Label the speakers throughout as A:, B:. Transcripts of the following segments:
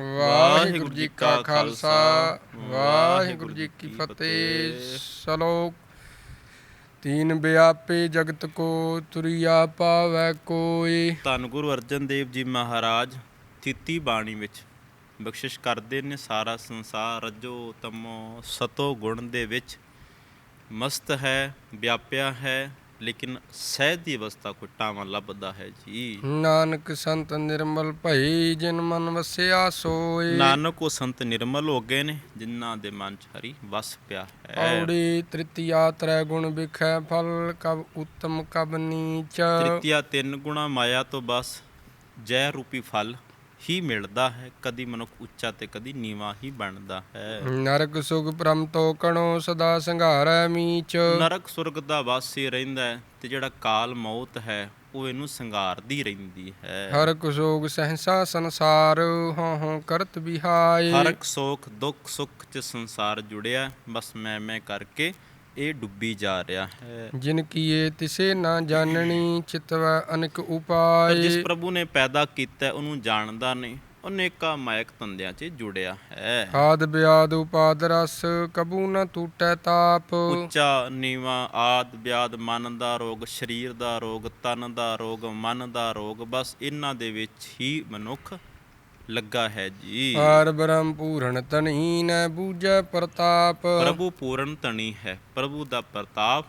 A: ਵਾਹਿਗੁਰੂ ਜੀ ਕਾ ਖਾਲਸਾ ਵਾਹਿਗੁਰੂ ਜੀ ਕੀ ਫਤਿਹ। ਸਲੋਕ ਤੀਨ ਵਿਆਪੇ ਜਗਤ ਕੋ ਤੁਰਿਆ ਪਾਵੈ ਕੋਈ
B: ਧੰਨ ਗੁਰੂ ਅਰਜਨ ਦੇਵ ਜੀ ਮਹਾਰਾਜ ਤੀਤੀ ਬਾਣੀ ਵਿੱਚ ਬਖਸ਼ਿਸ਼ ਕਰਦੇ ਨੇ ਸਾਰਾ ਸੰਸਾਰ ਰਜੋ ਤਮੋ ਸਤੋ ਗੁਣ ਦੇ ਵਿੱਚ ਮਸਤ ਹੈ ਵਿਆਪਿਆ ਹੈ ਲੇਕਿਨ ਸਹਿਜ ਦੀ ਅਵਸਥਾ ਕੋ ਟਾਵਾਂ ਲੱਭਦਾ ਹੈ ਜੀ।
A: ਨਾਨਕ ਸੰਤ ਨਿਰਮਲ ਭਈ ਜਿਨ ਮਨ ਵਸਿਆ ਸੋਏ।
B: ਨਾਨਕ ਉਹ ਸੰਤ ਨਿਰਮਲ ਹੋ ਗਏ ਨੇ ਜਿਨ੍ਹਾਂ ਦੇ ਮਨ ਚ ਹਰੀ ਵਸ ਪਿਆ ਹੈ।
A: ਔੜੀ ਤ੍ਰਿਤੀਆ ਤ੍ਰੈ ਗੁਣ ਵਿਖੈ ਫਲ ਕਬ ਉਤਮ ਕਬ ਨੀਚ।
B: ਤ੍ਰਿਤੀਆ ਤਿੰਨ ਗੁਣਾ ਮਾਇਆ ਤੋਂ ਬਸ ਜੈ ਰੂਪੀ ਫਲ। ਹੀ ਮਿਲਦਾ ਹੈ ਕਦੀ ਮਨੁੱਖ ਉੱਚਾ ਤੇ ਕਦੀ ਨੀਵਾ ਹੀ ਬਣਦਾ ਹੈ।
A: ਨਰਕ ਸੁਖ ਪ੍ਰਮ ਤੋ ਕਣੋ ਸਦਾ ਸੰਘਾਰੈ ਮੀਚ।
B: ਨਰਕ ਸੁਰਗ ਦਾ ਵਾਸੀ ਰਹਿੰਦਾ ਹੈ ਤੇ ਜਿਹੜਾ ਕਾਲ ਮੌਤ ਹੈ ਉਹ ਇਹਨੂੰ ਸੰਘਾਰਦੀ ਰਹਿੰਦੀ ਹੈ।
A: ਹਰ ਕੁਸੋਗ ਸਹਸਾ ਸੰਸਾਰ ਹਉ ਹਉ ਕਰਤ ਵਿਹਾਏ
B: ਹਰ ਸੋਖ ਦੁੱਖ ਸੁੱਖ ਚ ਸੰਸਾਰ ਜੁੜਿਆ ਬਸ ਮੈਂ ਮੈਂ ਕਰਕੇ ਇਹ ਡੁੱਬੀ ਜਾ ਰਿਹਾ ਹੈ।
A: ਜਿਨ ਕੀਏ ਤਿਸੇ ਨਾ ਜਾਣਨੀ ਚਿਤਵੈ ਅਨਕ ਉਪਾਏ।
B: ਜਿਸ ਪ੍ਰਭੂ ਨੇ ਪੈਦਾ ਕੀਤਾ ਉਹਨੂੰ ਜਾਣਦਾ ਨਹੀਂ। ਅਨੇਕਾਂ ਮਾਇਕ ਧੰਦਿਆਂ 'ਚ ਜੁੜਿਆ ਹੈ।
A: ਆਦ ਬਿਆਦ ਉਪਾਦ ਰਸ ਕਬੂ ਨ ਟੂਟੈ ਤਾਪ।
B: ਉੱਚਾ ਨੀਵਾ ਆਦ ਵਿਆਦ ਮਨ ਦਾ ਰੋਗ ਸਰੀਰ ਦਾ ਰੋਗ ਤਨ ਦਾ ਰੋਗ ਮਨ ਦਾ ਰੋਗ ਬਸ ਇਹਨਾਂ ਦੇ ਵਿੱਚ ਹੀ ਮਨੁੱਖ ਲੱਗਾ ਹੈ ਜੀ।
A: ਹਾਰ ਬ੍ਰਹਮ ਪੂਰਨ ਤਨੀ ਨ ਬੂਝੈ ਪ੍ਰਤਾਪ।
B: ਪ੍ਰਭੂ ਪੂਰਨ ਧਣੀ ਹੈ ਪ੍ਰਭੂ ਦਾ ਪ੍ਰਤਾਪ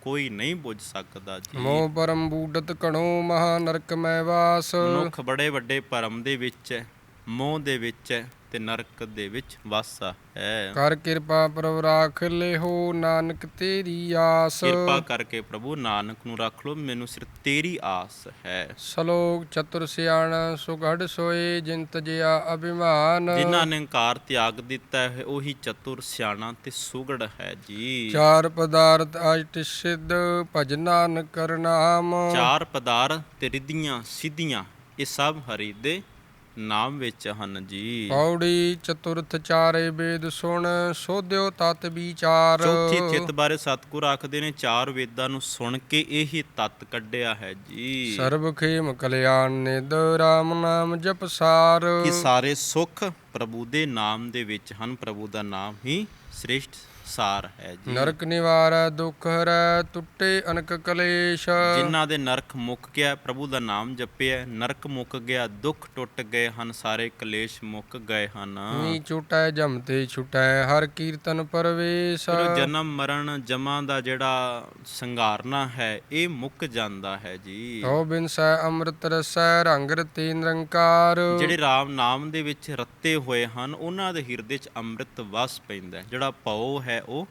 B: ਕੋਈ ਨਹੀਂ ਬੁੱਝ ਸਕਦਾ ਜੀ।
A: ਮੋਹ ਪਰਮ ਬੂਡਤ ਕਣੋ ਮਹਾ ਨਰਕ ਮੈਂ ਵਾਸ।
B: ਮਨੁੱਖ ਬੜੇ ਵੱਡੇ ਭਰਮ ਦੇ ਵਿੱਚ ਹੈ ਮੋਹ ਦੇ ਵਿੱਚ ਹੈ ਤੇ ਨਰਕ ਦੇ ਵਿੱਚ ਵਾਸਾ ਹੈ।
A: ਕਰ ਕਿਰਪਾ ਪ੍ਰਭ ਰਾਖ ਲਿਹੋ ਨਾਨਕ ਤੇਰੀ ਆਸ।
B: ਕਿਰਪਾ ਕਰਕੇ ਪ੍ਰਭੂ ਨਾਨਕ ਨੂੰ ਰੱਖ ਲੋ ਮੈਨੂੰ ਸਿਰ ਤੇਰੀ ਆਸ ਹੈ।
A: ਸਲੋਕ ਚਤੁਰ ਸਿਆਣਾ ਸੁਗੜ ਸੋਏ ਜਿਨ ਤਜਿਆ ਅਭਿਮਾਨ।
B: ਜਿਨ੍ਹਾਂ ਨੇ ਹੰਕਾਰ ਤਿਆਗ ਦਿੱਤਾ ਹੈ ਉਹੀ ਚਤੁਰ ਸਿਆਣਾ ਤੇ ਸੁਗੜ ਹੈ ਜੀ।
A: ਚਾਰ ਪਦਾਰਥ ਅਸ਼ਟ ਸਿੱਧ ਭਜਨਾਨ ਕਰਨਾਮ
B: ਚਾਰ ਪਦਾਰ ਤੇ ਰਿੱਧੀਆਂ ਸਿੱਧੀਆਂ ਇਹ ਸਭ ਹਰੀ ਦੇ ਨਾਮ ਵਿੱਚ ਹਨ ਜੀ।
A: ਪੌੜੀ ਚਤੁਰਥ ਚਾਰੇ ਵੇਦ ਸੁਣ ਸੋਧਿਓ ਤਤ ਵਿਚਾਰ।
B: ਚੌਥੀ ਥਿਤ ਬਾਰੇ ਸਤਿਗੁਰ ਆਖਦੇ ਨੇ ਚਾਰ ਵੇਦਾਂ ਨੂੰ ਸੁਣ ਕੇ ਇਹੀ ਤਤ ਕੱਢਿਆ ਹੈ ਜੀ।
A: ਸਰਬ ਖੇਮ ਕਲਿਆਣ ਨਿਦ ਰਾਮ ਨਾਮ ਜਪਸਾਰ
B: ਕਿ ਸਾਰੇ ਸੁੱਖ ਪ੍ਰਭੂ ਦੇ ਨਾਮ ਦੇ ਵਿੱਚ ਹਨ ਪ੍ਰਭੂ ਦਾ ਨਾਮ ਹੀ ਸ੍ਰੇਸ਼ਟ ਸਾਰ ਹੈ ਜੀ।
A: ਨਰਕ ਨਿਵਾਰੈ ਦੁਖ ਹਰੈ ਟੁੱਟੇ ਅਨਕ ਕਲੇਸ਼।
B: ਜਿਨ੍ਹਾਂ ਦੇ ਨਰਕ ਮੁੱਕ ਗਿਆ ਪ੍ਰਭੂ ਦਾ ਨਾਮ ਜਪਿਆ ਨਰਕ ਮੁੱਕ ਗਿਆ ਦੁੱਖ ਟੁੱਟ ਗਏ ਹਨ ਸਾਰੇ ਕਲੇਸ਼ ਮੁੱਕ ਗਏ ਹਨ।
A: ਨੀ ਛੁਟੈ ਜਮ ਤੇ ਛੁਟੈ ਹਰ ਕੀਰਤਨ ਪਰਵੇਸ਼।
B: ਪਰ ਜਨਮ ਮਰਨ ਜਮਾ ਦਾ ਜਿਹੜਾ ਸੰਘਾਰਨਾ ਹੈ ਇਹ ਮੁੱਕ ਜਾਂਦਾ ਹੈ ਜੀ।
A: ਤੋ ਬਿਨਸੈ ਅੰਮ੍ਰਿਤ ਰਸੈ ਰੰਗ ਰਤੇ ਨਿਰੰਕਾਰ।
B: ਜਿਹੜੇ ਰਾਮ ਨਾਮ ਦੇ ਵਿੱਚ ਰੱਤੇ ਹੋਏ ਹਨ ਉਹਨਾਂ ਦੇ ਹਿਰਦੇ 'ਚ ਅੰਮ੍ਰਿਤ ਵਸ ਪੈਂਦਾ। ਜਿਹੜਾ ਭਉ ਹੈ ਉਹ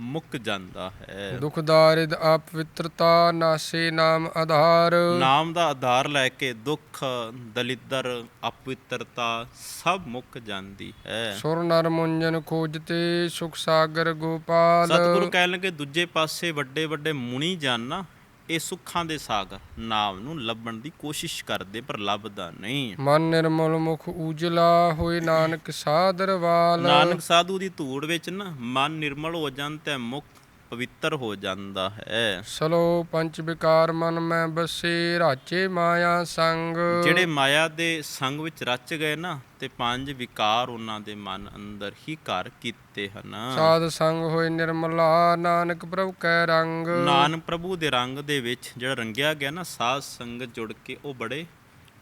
B: ਮੁੱਕ ਜਾਂਦਾ ਹੈ।
A: ਦੁਖ ਦਾਰਿਦ ਅਪਵਿੱਤਰਤਾ ਨਾਸੇ ਨਾਮ ਆਧਾਰ।
B: ਨਾਮ ਦਾ ਆਧਾਰ ਲੈ ਕੇ ਦੁੱਖ ਦਲਿੱਦਰ ਅਪਵਿੱਤਰਤਾ ਸਭ ਮੁੱਕ ਜਾਂਦੀ ਹੈ।
A: ਸੁਰ ਨਰ ਮੁੰਜਨ ਖੋਜਤੇ ਸੁਖ ਸਾਗਰ ਗੋਪਾਲ।
B: ਸਤਿਗੁਰੂ ਕਹਿਣ ਲੱਗੇ ਦੂਜੇ ਪਾਸੇ ਵੱਡੇ ਵੱਡੇ ਮੁਨੀ ਜਨ ਨਾ ਇਹ ਸੁੱਖਾਂ ਦੇ ਸਾਗਰ ਨਾਮ ਨੂੰ ਲੱਭਣ ਦੀ ਕੋਸ਼ਿਸ਼ ਕਰਦੇ ਪਰ ਲੱਭਦਾ ਨਹੀਂ।
A: ਮਨ ਨਿਰਮਲ ਮੁਖ ਉਜਲਾ ਹੋਏ ਨਾਨਕ ਸਾਦਰਵਾਲ
B: ਨਾਨਕ ਸਾਧੂ ਦੀ ਧੂੜ ਵਿੱਚ ਨਾ ਮਨ ਨਿਰਮਲ ਹੋ ਜਾਂਦਾ ਤੇ ਮੁਖ ਪਵਿੱਤਰ ਹੋ ਜਾਂਦਾ ਹੈ।
A: ਸਲੋ ਪੰਚ ਵਿਕਾਰ ਮਨ ਮੈਂ ਬਸੇ ਰਾਚੇ ਮਾਇਆ ਸੰਗ।
B: ਜਿਹੜੇ ਮਾਇਆ ਦੇ ਸੰਗ ਵਿੱਚ ਰਚ ਗਏ ਨਾ ਤੇ ਪੰਜ ਵਿਕਾਰ ਉਹਨਾਂ ਦੇ ਮਨ ਅੰਦਰ ਹੀ ਘਰ ਕੀਤੇ ਹਨ।
A: ਸਾਧ ਸੰਗ ਹੋਏ ਨਿਰਮਲਾ ਨਾਨਕ ਪ੍ਰਭ ਕੈ ਰੰਗ।
B: ਨਾਨਕ ਪ੍ਰਭੂ ਦੇ ਰੰਗ ਦੇ ਵਿੱਚ ਜਿਹੜਾ ਰੰਗਿਆ ਗਿਆ ਨਾ ਸਾਧ ਸੰਗਤ ਜੁੜ ਕੇ ਉਹ ਬੜੇ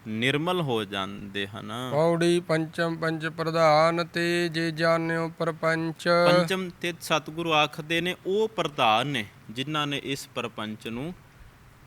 B: ਨਿਰਮਲ ਹੋ ਜਾਂਦੇ ਹਨ।
A: ਪੌੜੀ ਪੰਚਮ ਪੰਚ ਪ੍ਰਧਾਨ ਤੇ ਜੇ ਜਾਣਿਓ ਪਰਪੰਚ।
B: ਪੰਚਮ ਤੇ ਸਤਿਗੁਰੂ ਆਖਦੇ ਨੇ ਉਹ ਪ੍ਰਧਾਨ ਨੇ ਜਿਨ੍ਹਾਂ ਨੇ ਇਸ ਪਰਪੰਚ ਨੂੰ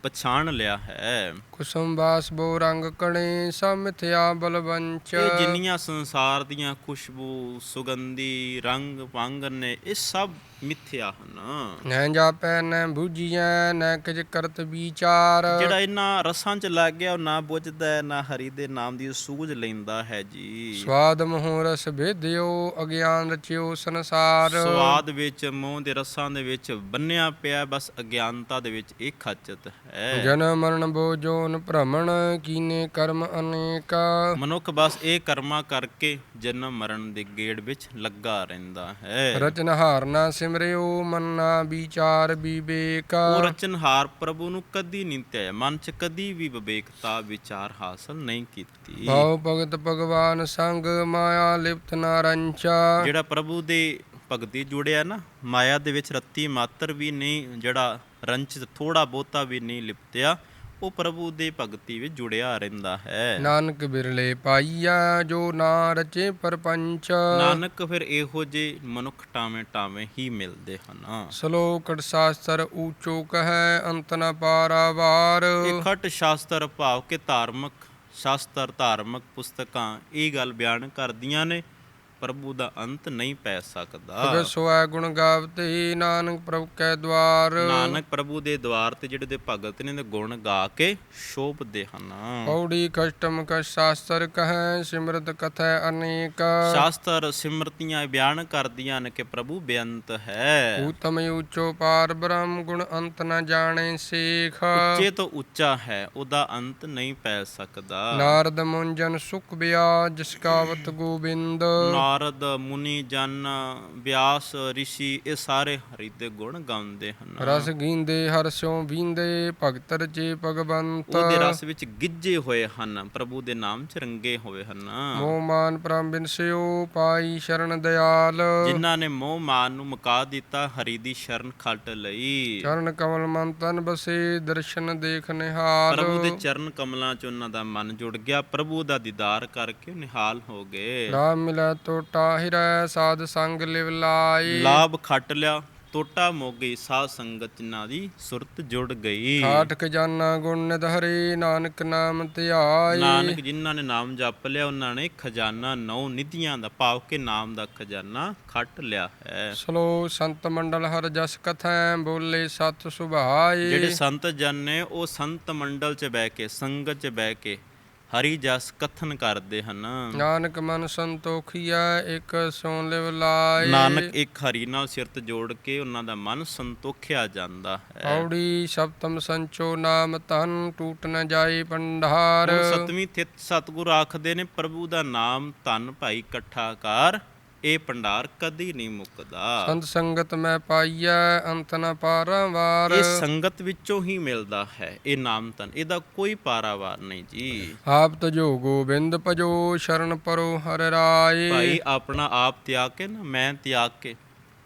B: ਪਛਾਣ ਲਿਆ ਹੈ।
A: ਕੁਸੁਮ ਬਾਸ ਬੋ ਰੰਗ ਕਣੇ ਸਮਿਥਿਆ ਬਲਵੰਚ।
B: ਇਹ ਜਿੰਨੀਆਂ ਸੰਸਾਰ ਦੀਆਂ ਖੁਸ਼ਬੂ ਸੁਗੰਧੀ ਰੰਗ ਭੰਗ ਨੇ ਇਹ ਸਭ ਮਿੱਥਿਆ ਹਨ।
A: ਨੈ ਜਾਪੈ ਨੈ ਬੂਝੀਐ ਨੈ ਕਿਜ ਕਰਤ ਵਿਚਾਰ।
B: ਜਿਹੜਾ ਇਹਨਾਂ ਰਸਾਂ 'ਚ ਲੱਗ ਗਿਆ ਉਹ ਨਾ ਬੁੱਝਦਾ ਨਾ ਹਰੀ ਦੇ ਨਾਮ ਦੀ ਸੂਝ ਲੈਂਦਾ ਹੈ ਜੀ।
A: ਸਵਾਦ ਮੋਹ ਰਸ ਭੇਦਿਓ ਅਗਿਆਨ ਰਚਿਓ ਸੰਸਾਰ।
B: ਸਵਾਦ ਵਿੱਚ ਮੋਹ ਦੇ ਰਸਾਂ ਦੇ ਵਿੱਚ ਬੰਨਿਆ ਪਿਆ ਬਸ ਅਗਿਆਨਤਾ ਦੇ ਵਿੱਚ ਇਹ ਖਚਤ ਹੈ।
A: ਜਨਮ ਮਰਨ ਬੋ ਜੋਨ ਭ੍ਰਮਣ ਕੀਨੇ ਕਰਮ ਅਨੇਕ।
B: ਮਨੁੱਖ ਬਸ ਇਹ ਕਰਮਾਂ ਕਰਕੇ ਜਨਮ ਮਰਨ ਦੇ ਗੇੜ ਵਿੱਚ ਲੱਗਾ ਰਹਿੰਦਾ ਹੈ।
A: ਰਚਨਹਾਰ ਨਾ ਸਿਮਰਿਓ ਮੰਨਾ ਵਿਚਾਰ ਵਿਵੇਕ
B: ਉਹ ਰਚਨਹਾਰ ਪ੍ਰਭੂ ਨੂੰ ਕਦੀ ਨਹੀਂ ਧਿਆਇਆ ਮਨ 'ਚ ਕਦੀ ਵੀ ਵਿਵੇਕਤਾ ਵਿਚਾਰ ਹਾਸਲ ਨਹੀਂ ਕੀਤੀ।
A: ਭਾਉ ਭਗਤ ਭਗਵਾਨ ਸੰਗ ਮਾਇਆ ਲਿਪਤ ਨਾ ਰੰਚਾ।
B: ਜਿਹੜਾ ਪ੍ਰਭੂ ਦੇ ਭਗਤੀ ਜੁੜਿਆ ਨਾ ਮਾਇਆ ਦੇ ਵਿੱਚ ਰੱਤੀ ਮਾਤਰ ਵੀ ਨਹੀਂ ਜਿਹੜਾ ਰੰਚ ਥੋੜਾ ਬਹੁਤਾ ਵੀ ਨਹੀਂ ਲਿਪਤਿਆ। ਉਹ ਪ੍ਰਭੂ ਦੇ ਭਗਤੀ ਵਿੱਚ ਜੁੜਿਆ ਰਹਿੰਦਾ ਹੈ।
A: ਨਾਨਕ ਬਿਰਲੇ ਪਾਈਆ ਜੋ ਨਾ ਰਚੇ ਪਰਪੰਚ।
B: ਨਾਨਕ ਫਿਰ ਇਹੋ ਜੇ ਮਨੁੱਖ ਟਾਵੇਂ ਟਾਵੇਂ ਹੀ ਮਿਲਦੇ ਹਨ।
A: ਸ਼ਲੋਕਟ ਸ਼ਾਸਤਰ ਊਚੋ ਕਹੈ ਅੰਤ ਨ ਪਾਰਾਵਾਰ।
B: ਖਟ ਸ਼ਾਸਤਰ ਭਾਵ ਕੇ ਧਾਰਮਿਕ ਸ਼ਾਸਤਰ ਧਾਰਮਿਕ ਪੁਸਤਕਾਂ ਇਹ ਗੱਲ ਬਿਆਨ ਕਰਦੀਆਂ ਨੇ। ਪ੍ਰਭੂ ਦਾ ਅੰਤ ਨਹੀਂ ਪੈ ਸਕਦਾ।
A: ਭਗਤ ਸੋਇ ਗੁਣ ਗਾਵਤੇ ਨਾਨਕ ਪ੍ਰਭ ਕੈ ਦਵਾਰ।
B: ਨਾਨਕ ਪ੍ਰਭੂ ਦੇ ਦਵਾਰ ਤੇ ਜਿਹੜੇ ਦੇ ਭਗਤ ਨੇ ਗੁਣ ਗਾ ਕੇ ਸ਼ੋਭਦੇ ਹਨ।
A: ਪੌੜੀ ਕਸ਼ਟਮ ਕਛ ਸ਼ਾਸਤਰ ਕਹੈ ਸਿਮਰਤ ਕਥੈ ਅਨੇਕ।
B: ਸ਼ਾਸਤਰ ਸਿਮਰਤੀਆਂ ਬਿਆਨ ਕਰਦੀਆਂ ਨੇ ਕਿ ਪ੍ਰਭੂ ਬੇਅੰਤ ਹੈ।
A: ਊਤਮ ਊਚੋ ਪਾਰ ਬ੍ਰਹਮ ਗੁਣ ਅੰਤ ਨ ਜਾਣੇ ਸੇਖ।
B: ਉੱਚੇ ਤੋਂ ਉੱਚਾ ਹੈ ਉਹਦਾ ਅੰਤ ਨਹੀਂ ਪੈ ਸਕਦਾ।
A: ਨਾਰਦ ਮੁੰਜਨ ਸੁਖ ਬਿਆ ਜਿਸ ਕਾਵਤ ਗੋਬਿੰਦ
B: ਨਾਰਦ ਮੁਨੀ ਜਨ ਵਿਆਸ ઋષਿ ਇਹ ਸਾਰੇ ਹਰੀ ਦੇ ਗੁਣ ਗਾਉਂਦੇ ਹਨ।
A: ਰਸ ਗੀਂਦੇ ਹਰ ਸਿਉ ਵੀਂਦੇ ਭਗਤ ਰਚੇ ਭਗਵੰਤ।
B: ਉਹਦੇ ਰਸ ਵਿੱਚ ਗਿੱਜੇ ਹੋਏ ਹਨ ਪ੍ਰਭੂ ਦੇ ਨਾਮ ਚ ਰੰਗੇ ਹੋਏ ਹਨ।
A: ਮੋਹ ਮਾਨ ਪ੍ਰਮ ਬਿਨਸਿਓ ਪਾਈ ਸ਼ਰਨ ਦਿਆਲ।
B: ਜਿਨ੍ਹਾਂ ਨੇ ਮੋਹ ਮਾਨ ਨੂੰ ਮੁਕਾ ਦਿੱਤਾ ਹਰੀ ਦੀ ਸ਼ਰਨ ਖੱਟ ਲਈ।
A: ਚਰਨ ਕਮਲ ਮਨ ਤਨ ਬਸੇ ਦਰਸ਼ਨ ਦੇਖ ਨਿਹਾਲ।
B: ਪ੍ਰਭੂ ਦੇ ਚਰਨ ਕਮਲਾਂ 'ਚ ਉਹਨਾਂ ਦਾ ਮਨ ਜੁੜ ਗਿਆ ਪ੍ਰਭੂ ਦਾ ਦੀਦਾਰ ਕਰਕੇ ਨਿਹਾਲ ਹੋ ਗਏ।
A: ਰਾਮ ਮਿਲੈ ਟੋਟਾ ਹਿਰੈ ਸਾਧ ਸੰਗ ਲਿਵ ਲਾਈ।
B: ਲਾਭ ਖੱਟ ਲਿਆ ਟੋਟਾ ਮੋਗੀ ਸਾਧ ਸੰਗਤ ਜਿਨ੍ਹਾਂ ਦੀ ਸੁਰਤ ਜੁੜ ਗਈ।
A: ਠਾਠ ਖਜ਼ਾਨਾ ਗੁਣ ਨਿਧ ਹਰੇ ਨਾਨਕ ਨਾਮ ਧਿਆਈ।
B: ਨਾਨਕ ਜਿਨ੍ਹਾਂ ਨੇ ਨਾਮ ਜਪ ਲਿਆ ਉਹਨਾਂ ਨੇ ਖਜ਼ਾਨਾ ਨੌ ਨਿਧੀਆਂ ਦਾ ਭਾਵ ਕੇ ਨਾਮ ਦਾ ਖਜ਼ਾਨਾ ਖੱਟ ਲਿਆ ਹੈ।
A: ਸਲੋ ਸੰਤ ਮੰਡਲ ਹਰ ਜਸ ਕਥੈ ਬੋਲੇ ਸਤ ਸੁਭਾਏ
B: ਜਿਹੜੇ ਸੰਤ ਜਨ ਨੇ ਉਹ ਸੰਤ ਮੰਡਲ 'ਚ ਬਹਿ ਕੇ ਸੰਗਤ 'ਚ ਬਹਿ ਕੇ ਹਰੀ ਜਸ ਕਥਨ ਕਰਦੇ ਹਨ।
A: ਨਾਨਕ ਮਨ ਸੰਤੋਖੀਐ ਇੱਕ ਸੋਨ ਲਿਵ ਲਾਈ
B: ਨਾਨਕ ਇੱਕ ਹਰੀ ਨਾਲ ਸਿਰਤ ਜੋੜ ਕੇ ਉਹਨਾਂ ਦਾ ਮਨ ਸੰਤੋਖਿਆ ਜਾਂਦਾ ਹੈ।
A: ਪੌੜੀ ਸਪਤਮ ਸੰਚੋ ਨਾਮ ਤਨ ਟੂਟ ਨ ਜਾਏ ਪੰਡਾਰ।
B: ਹੁਣ ਸਤਵੀਂ ਥਿਤ ਸਤਿਗੁਰ ਆਖਦੇ ਨੇ ਪ੍ਰਭੂ ਦਾ ਨਾਮ ਧੰਨ ਭਾਈ ਇਕੱਠਾ ਕਰ ਇਹ ਭੰਡਾਰ ਕਦੀ ਨਹੀਂ ਮੁੱਕਦਾ।
A: ਸੰਤ ਸੰਗਤ ਮੈਂ ਪਾਈਐ ਅੰਤ ਨ ਪਾਰਾਵਾਰ
B: ਇਹ ਸੰਗਤ ਵਿੱਚੋਂ ਹੀ ਮਿਲਦਾ ਹੈ ਇਹ ਨਾਮ ਧਨ। ਇਹਦਾ ਕੋਈ ਪਾਰਾਵਾਰ ਨਹੀਂ ਜੀ।
A: ਆਪ ਤਜੋ ਗੋਬਿੰਦ ਭਜੋ ਸ਼ਰਨ ਪਰੋ ਹਰਿ ਰਾਏ।
B: ਭਾਈ ਆਪਣਾ ਆਪ ਤਿਆਗ ਕੇ ਨਾ ਮੈਂ ਤਿਆਗ ਕੇ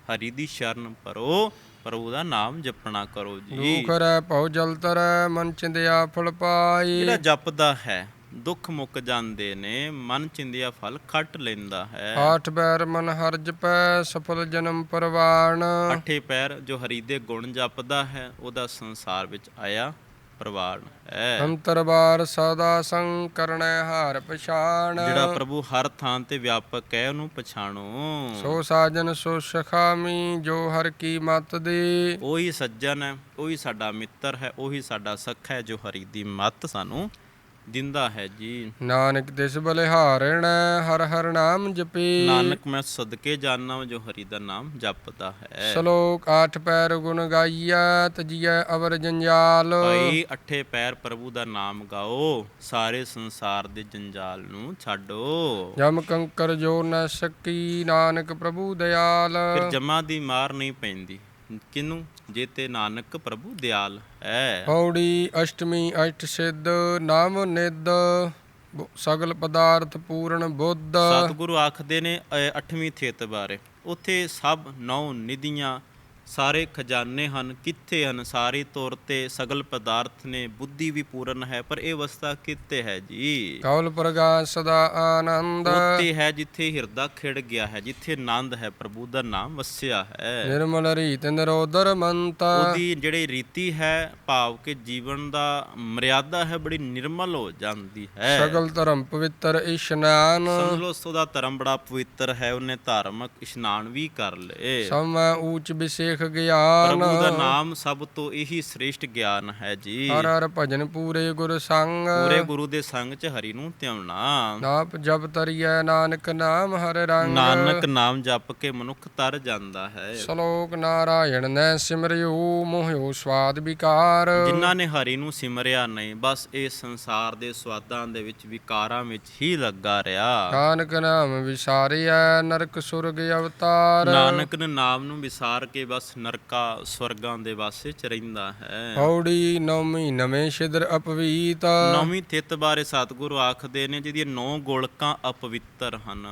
B: ਹਰੀ ਦੀ ਸ਼ਰਨ ਪਰੋ ਪ੍ਰਭੂ ਦਾ ਨਾਮ ਜਪਣਾ ਕਰੋ ਜੀ।
A: ਦੁਖ ਰੈ ਭਉ ਜਲ ਤਰੈ ਮਨ ਚਿੰਦਿਆ ਫਲ ਪਾਈ
B: ਜਿਹੜਾ ਜਪਦਾ ਹੈ ਦੁੱਖ ਮੁੱਕ ਜਾਂਦੇ ਨੇ ਮਨ ਚਿੰਦਿਆ ਫਲ ਖੱਟ ਲੈਂਦਾ ਹੈ।
A: ਆਠ ਬੈਰ ਮਨ ਹਰ ਜਪੈ ਸਫਲ ਜਨਮ ਪਰਵਾਣ।
B: ਅੱਠੇ ਪੈਰ ਜੋ ਹਰੀ ਦੇ ਗੁਣ ਜਪਦਾ ਹੈ ਉਹਦਾ ਸੰਸਾਰ ਵਿੱਚ ਆਇਆ ਪ੍ਰਵਾਨ ਹੈ।
A: ਅੰਤਰ ਬਾਰ ਸਦਾ ਸੰਗ ਹਾਰ ਪਛਾਣ।
B: ਜਿਹੜਾ ਪ੍ਰਭੂ ਹਰ ਥਾਂ ਤੇ ਵਿਆਪਕ ਹੈ ਉਹਨੂੰ ਪਛਾਣੋ।
A: ਸੋ ਸਾਜਨ ਸੋ ਸਖਾਮੀ ਜੋ ਹਰ ਕੀ ਮਤ ਦੇ।
B: ਉਹੀ ਸੱਜਣ ਹੈ ਉਹੀ ਸਾਡਾ ਮਿੱਤਰ ਹੈ ਉਹੀ ਸਾਡਾ ਸੱਖ ਹੈ ਜੋ ਹਰੀ ਦੀ ਮੱਤ ਸਾਨੂੰ ਦਿੰਦਾ ਹੈ ਜੀ।
A: ਨਾਨਕ ਤਿਸ ਬਲਿਹਾਰਣ ਹਰ ਹਰ ਨਾਮ ਜਪੇ।
B: ਨਾਨਕ ਮੈਂ ਸਦਕੇ ਜਾਣਾ ਜੋ ਹਰੀ ਦਾ ਨਾਮ ਜਪਦਾ ਹੈ।
A: ਸ਼ਲੋਕ ਆਠ ਪੈਰ ਗੁਣ ਗਾਈਆ ਤਜੀਐ ਅਵਰ ਜੰਜਾਲ।
B: ਭਾਈ ਅੱਠੇ ਪੈਰ ਪ੍ਰਭੂ ਦਾ ਨਾਮ ਗਾਓ ਸਾਰੇ ਸੰਸਾਰ ਦੇ ਜੰਜਾਲ ਨੂੰ ਛੱਡੋ।
A: ਜਮ ਕੰਕਰ ਜੋ ਨ ਸਕੀ ਨਾਨਕ ਪ੍ਰਭੂ ਦਿਆਲ।
B: ਫਿਰ ਜਮਾ ਦੀ ਮਾਰ ਨਹੀਂ ਪੈਂਦੀ। ਕਿਨੂੰ ਜੇ ਤੇ ਨਾਨਕ ਪ੍ਰਭੂ ਦਿਆਲ ਹੈ।
A: ਪੌੜੀ ਅਸ਼ਟਮੀ ਅਸ਼ਟ ਸਿੱਧ ਨਾਮ ਨਿਦ ਸਗਲ ਪਦਾਰਥ ਪੂਰਨ ਬੁੱਧ।
B: ਸਤਿਗੁਰੂ ਆਖਦੇ ਨੇ ਅੱਠਵੀਂ ਥਿਤ ਬਾਰੇ। ਉੱਥੇ ਸਭ ਨੌ ਨਿਧੀਆਂ ਸਾਰੇ ਖਜ਼ਾਨੇ ਹਨ ਕਿੱਥੇ ਹਨ? ਸਾਰੇ ਤੌਰ ਤੇ ਸਗਲ ਪਦਾਰਥ ਨੇ ਬੁੱਧੀ ਵੀ ਪੂਰਨ ਹੈ ਪਰ ਇਹ ਅਵਸਥਾ ਕਿੱਥੇ ਹੈ ਜੀ?
A: ਕੌਲ ਪ੍ਰਗਾਸ ਸਦਾ ਆਨੰਦ।
B: ਉੱਥੇ ਹੈ ਜਿੱਥੇ ਹਿਰਦਾ ਖਿੜ ਗਿਆ ਹੈ ਜਿੱਥੇ ਆਨੰਦ ਹੈ ਪ੍ਰਭੂ ਦਾ ਨਾਮ ਵਸਿਆ ਹੈ।
A: ਨਿਰਮਲ ਰੀਤ ਨਿਰੋਦਰ ਮੰਤ।
B: ਉਹਦੀ ਜਿਹੜੀ ਰੀਤੀ ਹੈ ਭਾਵ ਕਿ ਜੀਵਨ ਦਾ ਮਰਿਆਦਾ ਹੈ ਬੜੀ ਨਿਰਮਲ ਹੋ ਜਾਂਦੀ ਹੈ।
A: ਸਗਲ ਧਰਮ ਪਵਿੱਤਰ ਇਸ਼ਨਾਨ।
B: ਸਮਝ ਦਾ ਧਰਮ ਬੜਾ ਪਵਿੱਤਰ ਹੈ ਉਹਨੇ ਧਾਰਮਿਕ ਇਸ਼ਨਾਨ ਵੀ ਕਰ ਲਏ।
A: ਸਮੈ ਊਚ ਵਿਸੇਖ ਗਿਆਨ।
B: ਪ੍ਰਭੂ ਦਾ ਨਾਮ ਸਭ ਤੋਂ ਇਹੀ ਸ੍ਰੇਸ਼ਟ ਗਿਆਨ ਹੈ ਜੀ।
A: ਹਰ ਹਰ ਭਜਨ ਪੂਰੇ ਗੁਰ ਸੰਗ।
B: ਪੂਰੇ ਗੁਰੂ ਦੇ ਸੰਗ 'ਚ ਹਰੀ ਨੂੰ ਧਿਆਉਣਾ।
A: ਨਾਪ ਜਪ ਤਰੀਐ ਨਾਨਕ ਨਾਮ ਹਰ ਰੰਗ।
B: ਨਾਨਕ ਨਾਮ ਜਪ ਕੇ ਮਨੁੱਖ ਤਰ ਜਾਂਦਾ ਹੈ।
A: ਸ਼ਲੋਕ ਨਾਰਾਇਣ ਨੈ ਸਿਮਰਿਓ ਮੋਹਿਓ ਸਵਾਦ ਵਿਕਾਰ।
B: ਜਿਨ੍ਹਾਂ ਨੇ ਹਰੀ ਨੂੰ ਸਿਮਰਿਆ ਨਹੀਂ ਬਸ ਇਹ ਸੰਸਾਰ ਦੇ ਸਵਾਦਾਂ ਦੇ ਵਿੱਚ ਵਿਕਾਰਾਂ ਵਿੱਚ ਹੀ ਲੱਗਾ ਰਿਹਾ।
A: ਨਾਨਕ ਨਾਮ ਵਿਸਾਰਿਐ ਨਰਕ ਸੁਰਗ ਅਵਤਾਰ।
B: ਨਾਨਕ ਨੇ ਨਾਮ ਨੂੰ ਵਿਸਾਰ ਕੇ ਬਸ ਨਰਕਾ ਸਵਰਗਾਂ ਦੇ ਵਾਸੇ ਚ ਰਹਿੰਦਾ ਹੈ।
A: ਹੌੜੀ ਨੌਮੀ ਨਵੇਂ ਛਿਦਰ ਅਪਵੀਤ।
B: ਨੌਵੀਂ ਥਿੱਤ ਬਾਰੇ ਸਤਿਗੁਰੂ ਆਖਦੇ ਨੇ ਜਿਹਦੀਆਂ ਨੌ ਗੋਲਕਾਂ ਅਪਵਿੱਤਰ ਹਨ।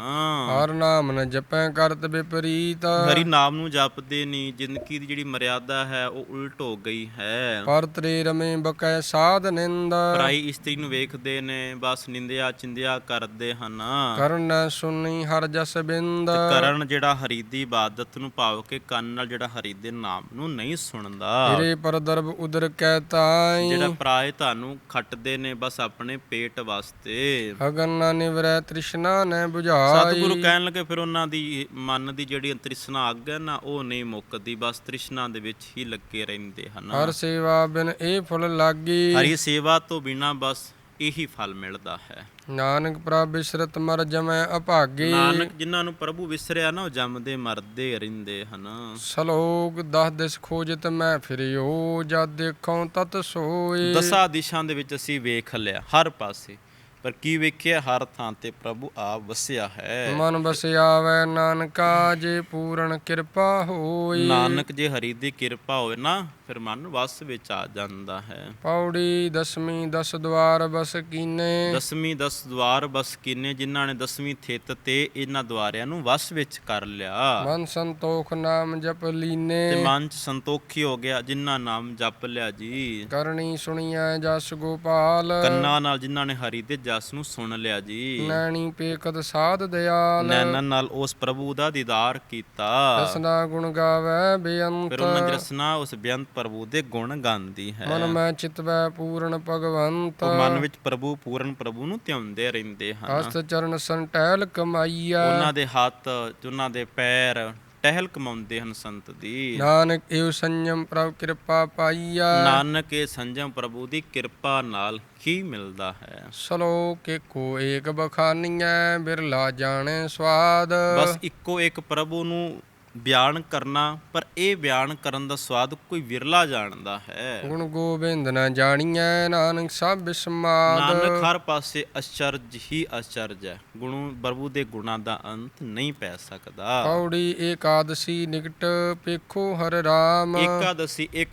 A: ਹਰ ਨਾਮ ਨ ਜਪੈ ਕਰਤ ਵਿਪਰੀਤ
B: ਹਰੀ ਨਾਮ ਨੂੰ ਜਪਦੇ ਨਹੀਂ ਜ਼ਿੰਦਗੀ ਦੀ ਜਿਹੜੀ ਮਰਿਆਦਾ ਹੈ ਉਹ ਉਲਟ ਹੋ ਗਈ ਹੈ।
A: ਪਰ ਤਰੇ ਰਮੇ ਬਕੈ ਸਾਧ ਨਿੰਦ।
B: ਪਰਾਈ ਇਸਤਰੀ ਨੂੰ ਵੇਖਦੇ ਨੇ ਬਸ ਨਿੰਦਿਆ ਚਿੰਦਿਆ ਕਰਦੇ ਹਨ।
A: ਕਰਨ ਸੁਣੀ ਹਰ ਜਸ ਬਿੰਦ।
B: ਕਰਨ ਜਿਹੜਾ ਹਰੀ ਦੀ ਇਬਾਦਤ ਨੂੰ ਭਾਵ ਕੇ ਕੰਨ ਨਾਲ ਜਿਹੜਾ ਹਰੀ ਦੇ ਨਾਮ ਨੂੰ ਨਹੀਂ ਸੁਣਦਾ।
A: ਤੇਰੇ ਪਰ ਦਰਬ ਉਦਰ ਕੈ ਤਾਈ।
B: ਜਿਹੜਾ ਪਰਾਏ ਤੁਹਾਨੂੰ ਖੱਟਦੇ ਨੇ ਬਸ ਆਪਣੇ ਪੇਟ ਵਾਸਤੇ।
A: ਅਗਨ ਨ ਨਿਵਰੈ ਤ੍ਰਿਸ਼ਨਾ ਨ 부ਝਾਈ
B: ਸਤਿਗੁਰੂ ਕਹਿਣ ਲੱਗੇ ਫਿਰ ਉਹਨਾਂ ਦੀ ਮਨ ਦੀ ਜਿਹੜੀ ਤ੍ਰਿਸ਼ਨਾ ਅੱਗ ਹੈ ਨਾ ਉਹ ਨਹੀਂ ਮੁੱਕਦੀ। ਬਸ ਤ੍ਰਿਸ਼ਨਾ ਦੇ ਵਿੱਚ ਹੀ ਲੱਗੇ ਰਹਿੰਦੇ ਹਨ।
A: ਹਰ ਸੇਵਾ ਬਿਨ ਇਹ ਫੁੱਲ ਲਾਗੀ।
B: ਹਰੀ ਸੇਵਾ ਤੋਂ ਬਿਨਾ ਬਸ ਇਹੀ ਫਲ ਮਿਲਦਾ ਹੈ।
A: ਨਾਨਕ ਪ੍ਰਭ ਬਿਸਰਤ ਮਰ ਜਮੈ ਅਭਾਗੇ।
B: ਨਾਨਕ ਜਿਨ੍ਹਾਂ ਨੂੰ ਪ੍ਰਭੂ ਵਿਸਰਿਆ ਨਾ ਉਹ ਜੰਮਦੇ ਮਰਦੇ ਰਹਿੰਦੇ ਹਨ।
A: ਸਲੋਕ ਦਸ ਦਿਸ ਖੋਜਤ ਮੈਂ ਫਿਰਿਓ ਜਦ ਦੇਖਉ ਤਤ ਸੋਏ।
B: ਦਸਾਂ ਦਿਸ਼ਾਂ ਦੇ ਵਿੱਚ ਅਸੀਂ ਵੇਖ ਲਿਆ ਹਰ ਪਾਸੇ। ਪਰ ਕੀ ਵੇਖਿਆ? ਹਰ ਥਾਂ ਤੇ ਪ੍ਰਭੂ ਆਪ ਵਸਿਆ ਹੈ।
A: ਮਨ ਬਸਿਆ ਵੈ ਨਾਨਕਾ ਜੇ ਪੂਰਨ ਕਿਰਪਾ ਹੋਈ
B: ਨਾਨਕ ਜੇ ਹਰੀ ਦੀ ਕਿਰਪਾ ਹੋਵੇ ਨਾ ਫਿਰ ਮਨ ਵਸ ਵਿੱਚ ਆ ਜਾਂਦਾ ਹੈ।
A: ਪੌੜੀ ਦਸਵੀਂ ਦਸ ਦਵਾਰ ਬਸ ਕੀਨੇ।
B: ਦਸਵੀਂ ਦਸ ਦਵਾਰ ਬਸ ਕੀਨੇ ਜਿਨ੍ਹਾਂ ਨੇ ਦਸਵੀਂ ਥਿੱਤ ਤੇ ਇਹਨਾਂ ਦਵਾਰਿਆਂ ਨੂੰ ਵਸ ਵਿੱਚ ਕਰ ਲਿਆ।
A: ਮਨ ਸੰਤੋਖ ਨਾਮ ਜਪ
B: ਤੇ
A: ਲੀਨੇ
B: ਮਨ ਚ ਸੰਤੋਖੀ ਹੋ ਗਿਆ ਜਿਨ੍ਹਾਂ ਨਾਮ ਜਪ ਲਿਆ ਜੀ।
A: ਕਰਨੀ ਸੁਣੀਐ ਜਸ ਗੋਪਾਲ।
B: ਕੰਨਾਂ ਨਾਲ ਜਿਨ੍ਹਾਂ ਨੇ ਹਰੀ ਦੇ ਜਸ ਨੂੰ ਸੁਣ ਲਿਆ ਜੀ।
A: ਨੈਣੀ ਪੇਕਤ ਸਾਧ ਦਿਆਲ।
B: ਨੈਣਾਂ ਨਾਲ ਉਸ ਪ੍ਰਭੂ ਦਾ ਦੀਦਾਰ ਕੀਤਾ।
A: ਦਸਨਾ ਗੁਣ ਗਾਵੇ ਬੇਅੰਤ।
B: ਫਿਰ ਰਸਨਾ ਉਸ ਬੇਅੰਤ ਪ੍ਰਭੂ ਦੇ ਗੁਣ ਗਾਉਂਦੀ ਹੈ।
A: ਮਨ ਮੈਂ ਚਿਤਵੈ ਪੂਰਨ ਭਗਵੰਤ।
B: ਉਹ ਮਨ ਵਿੱਚ ਪ੍ਰਭੂ ਪੂਰਨ ਪ੍ਰਭੂ ਨੂੰ ਧਿਆਉਂਦੇ ਰਹਿੰਦੇ ਹਨ।
A: ਹਸਤ ਚਰਨ ਸੰਟੈਲ ਕਮਾਈਆ।
B: ਉਹਨਾਂ ਦੇ ਹੱਥ ਉਹਨਾਂ ਦੇ ਪੈਰ ਟਹਿਲ ਕਮਾਉਂਦੇ ਹਨ ਸੰਤ ਦੀ।
A: ਨਾਨਕ ਏਵ ਸੰਜਮ ਪ੍ਰਭ ਕਿਰਪਾ ਪਾਈਆ।
B: ਨਾਨਕ ਇਹ ਸੰਜਮ ਪ੍ਰਭੂ ਦੀ ਕਿਰਪਾ ਨਾਲ ਹੀ ਮਿਲਦਾ ਹੈ।
A: ਸਲੋਕ ਏਕੋ ਏਕ ਬਖਾਨੀਐ ਬਿਰਲਾ ਜਾਣੇ ਸਵਾਦ।
B: ਬਸ ਇੱਕੋ ਇੱਕ ਪ੍ਰਭੂ ਨੂੰ ਬਿਆਨ ਕਰਨਾ ਪਰ ਇਹ ਬਿਆਨ ਕਰਨ ਦਾ ਸਵਾਦ ਕੋਈ ਵਿਰਲਾ ਜਾਣਦਾ ਹੈ।
A: ਗੁਣ ਗੋਬਿੰਦ ਨ ਜਾਣੀਐ ਨਾਨਕ ਸਭ ਬਿਸਮਾਦ
B: ਨਾਨਕ ਹਰ ਪਾਸੇ ਅਚਰਜ ਹੀ ਅਚਰਜ ਹੈ। ਗੁਣੂ ਪ੍ਰਭੂ ਦੇ ਗੁਣਾਂ ਦਾ ਅੰਤ ਨਹੀਂ ਪੈ ਸਕਦਾ।
A: ਕੌੜੀ ਏਕਾਦਸੀ ਨਿਕਟ ਪੇਖੋ ਹਰ ਰਾਮ।
B: ਏਕਾਦਸੀ 1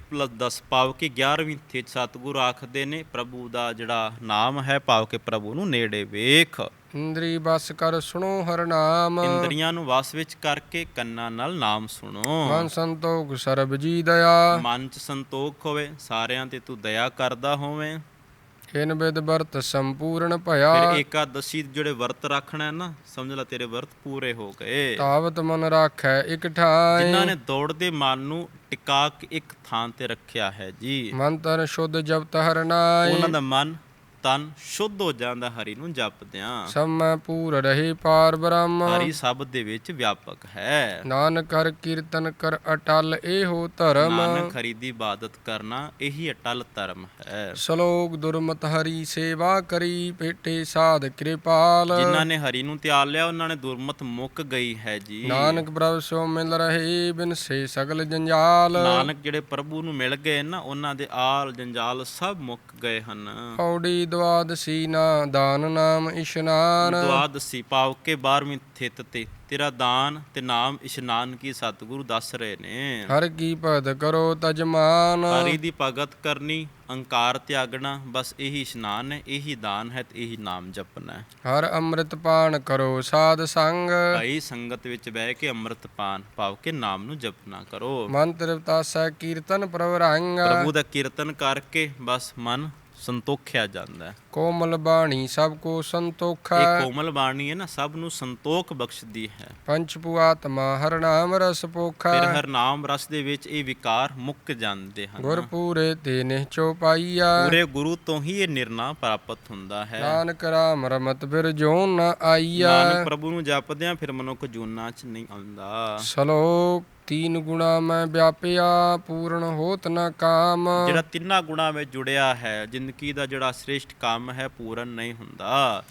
B: 10 ਪਾਵ ਕੇ 11ਵੀਂ ਥਿ ਸਤਿਗੁਰੂ ਆਖਦੇ ਨੇ ਪ੍ਰਭੂ ਦਾ ਜਿਹੜਾ ਨਾਮ ਹੈ ਪਾਵ ਕੇ ਪ੍ਰਭੂ ਨੂੰ ਨੇੜੇ ਵੇਖ।
A: ਇੰਦਰੀ ਬਸ ਕਰ ਸੁਣੋ ਹਰ ਨਾਮ।
B: ਇੰਦਰੀਆਂ ਨੂੰ ਵਸ ਵਿੱਚ ਕਰਕੇ ਕੰਨਾਂ ਨਾਲ ਨਾਮ ਸੁਣੋ।
A: ਮਨ ਸੰਤੋਖ ਸਰਬ ਜੀ ਦਇਆ।
B: ਮਨ ਚ ਸੰਤੋਖ ਹੋਵੇ ਸਾਰਿਆਂ ਤੇ ਤੂੰ ਦਇਆ ਕਰਦਾ ਹੋਵੇਂ।
A: ਖਿਨ ਬਿਦ ਵਰਤ ਸੰਪੂਰਨ ਭਇਆ।
B: ਫਿਰ ਏਕਾਦਸ਼ੀ ਜਿਹੜੇ ਵਰਤ ਰੱਖਣਾ ਹੈ ਨਾ ਸਮਝ ਲੈ ਤੇਰੇ ਵਰਤ ਪੂਰੇ ਹੋ ਗਏ।
A: ਤਾਵਤ ਮਨ ਰਾਖੈ ਇਕ ਠਾਈ
B: ਜਿਨ੍ਹਾਂ ਨੇ ਦੌੜਦੇ ਮਨ ਨੂੰ ਟਿਕਾ ਕੇ ਇੱਕ ਥਾਂ ਤੇ ਰੱਖਿਆ ਹੈ ਜੀ।
A: ਮਨ ਤਨ ਸ਼ੁੱਧ ਜਪਤ ਹਰ ਨਾਈ
B: ਉਹਨਾਂ ਦਾ ਮਨ ਤਨ ਸ਼ੁੱਧ ਹੋ ਜਾਂਦਾ ਹਰੀ ਨੂੰ ਜਪਦਿਆਂ।
A: ਸਭ ਮੈਂ ਪੂਰ ਰਹੇ ਪਾਰ ਬ੍ਰਹਮ।
B: ਹਰੀ ਸਭ ਦੇ ਵਿੱਚ ਵਿਆਪਕ ਹੈ।
A: ਨਾਨਕ ਹਰ ਕੀਰਤਨ ਕਰ ਅਟਲ ਇਹੋ ਧਰਮ।
B: ਨਾਨਕ ਹਰੀ ਦੀ ਇਬਾਦਤ ਕਰਨਾ ਇਹੀ ਅਟਲ ਧਰਮ ਹੈ।
A: ਸ਼ਲੋਕ ਦੁਰਮਤ ਹਰੀ ਸੇਵਾ ਕਰੀ ਪੇਟੇ ਸਾਧ ਕਿਰਪਾਲ।
B: ਜਿਨ੍ਹਾਂ ਨੇ ਹਰੀ ਨੂੰ ਤਿਆਲ ਲਿਆ ਉਹਨਾਂ ਨੇ ਦੁਰਮਤ ਮੁੱਕ ਗਈ ਹੈ ਜੀ।
A: ਨਾਨਕ ਪ੍ਰਭ ਸੋ ਮਿਲ ਰਹੇ ਬਿਨ ਸੇ ਸਗਲ ਜੰਜਾਲ।
B: ਨਾਨਕ ਜਿਹੜੇ ਪ੍ਰਭੂ ਨੂੰ ਮਿਲ ਗਏ ਨਾ ਉਹਨਾਂ ਦੇ ਆਲ ਜੰਜਾਲ ਸਭ ਮੁੱਕ ਗਏ ਹਨ।
A: ਔੜੀ ਦਵਾਦਸੀ ਨਾ ਦਾਨ ਨਾਮ ਇਸ਼ਨਾਨ।
B: ਦੁਆਦਸੀ ਪਾਵ ਕੇ 12ਵੀਂ ਥਿੱਤ ਤੇ ਤੇਰਾ ਦਾਨ ਤੇ ਨਾਮ ਇਸ਼ਨਾਨ ਕੀ ਸਤਿਗੁਰੂ ਦੱਸ ਰਹੇ ਨੇ।
A: ਹਰ ਕੀ ਭਗਤ ਕਰੋ ਤਜਮਾਨ
B: ਹਰੀ ਦੀ ਭਗਤ ਕਰਨੀ ਅਹੰਕਾਰ ਤਿਆਗਣਾ ਬਸ ਇਹੀ ਇਸ਼ਨਾਨ ਹੈ ਇਹੀ ਦਾਨ ਹੈ ਤੇ ਇਹੀ ਨਾਮ ਜਪਣਾ ਹੈ।
A: ਹਰ ਅੰਮ੍ਰਿਤ ਪਾਨ ਕਰੋ ਸਾਧ ਸੰਗ।
B: ਭਾਈ ਸੰਗਤ ਵਿੱਚ ਬਹਿ ਕੇ ਅੰਮ੍ਰਿਤ ਪਾਨ ਪਾਵ ਕੇ ਨਾਮ ਨੂੰ ਜਪਣਾ ਕਰੋ।
A: ਮਨ ਤ੍ਰਿਪਤਾਸੈ ਕੀਰਤਨ ਪ੍ਰਭ ਰੰਗ
B: ਪ੍ਰਭੂ ਦਾ ਕੀਰਤਨ ਕਰਕੇ ਬਸ ਮਨ ਸੰਤੋਖਿਆ ਜਾਂਦਾ ਹੈ।
A: ਕੋਮਲ ਬਾਣੀ ਸਭ ਕੋ ਸੰਤੋਖਾ
B: ਇਹ ਕੋਮਲ ਬਾਣੀ ਹੈ ਨਾ ਸਭ ਨੂੰ ਸੰਤੋਖ ਬਖਸ਼ਦੀ ਹੈ।
A: ਪੰਚ ਪੁਆਤਮਾ ਹਰ ਨਾਮ ਰਸ ਪੋਖਾ
B: ਫਿਰ ਹਰ ਨਾਮ ਰਸ ਦੇ ਵਿੱਚ ਇਹ ਵਿਕਾਰ ਮੁੱਕ ਜਾਂਦੇ ਹਨ।
A: ਗੁਰ ਪੂਰੇ ਤੇ ਨਿਹਚੋ ਪਾਈਆ
B: ਪੂਰੇ ਗੁਰੂ ਤੋਂ ਹੀ ਇਹ ਨਿਰਣਾ ਪ੍ਰਾਪਤ ਹੁੰਦਾ ਹੈ।
A: ਨਾਨਕ ਰਾਮ ਰਮਤ ਫਿਰ ਜੋ ਨ ਆਈਆ
B: ਨਾਨਕ ਪ੍ਰਭੂ ਨੂੰ ਜਪਦਿਆਂ ਫਿਰ ਮਨੁੱਖ ਜੂਨਾ ਚ ਨਹੀਂ ਆਉਂਦਾ।
A: ਸਲੋਕ ਤੀਨ ਗੁਣਾ ਮੈਂ ਵਿਆਪਿਆ ਪੂਰਨ ਹੋਤ ਨ ਕਾਮ।
B: ਜਿਹੜਾ ਤਿੰਨਾਂ ਗੁਣਾ ਵਿੱਚ ਜੁੜਿਆ ਹੈ ਜ਼ਿੰਦਗੀ ਦਾ ਜਿਹੜਾ ਸ੍ਰੇਸ਼ਟ ਕੰਮ ਹੈ ਪੂਰਨ ਨਹੀਂ ਹੁੰਦਾ।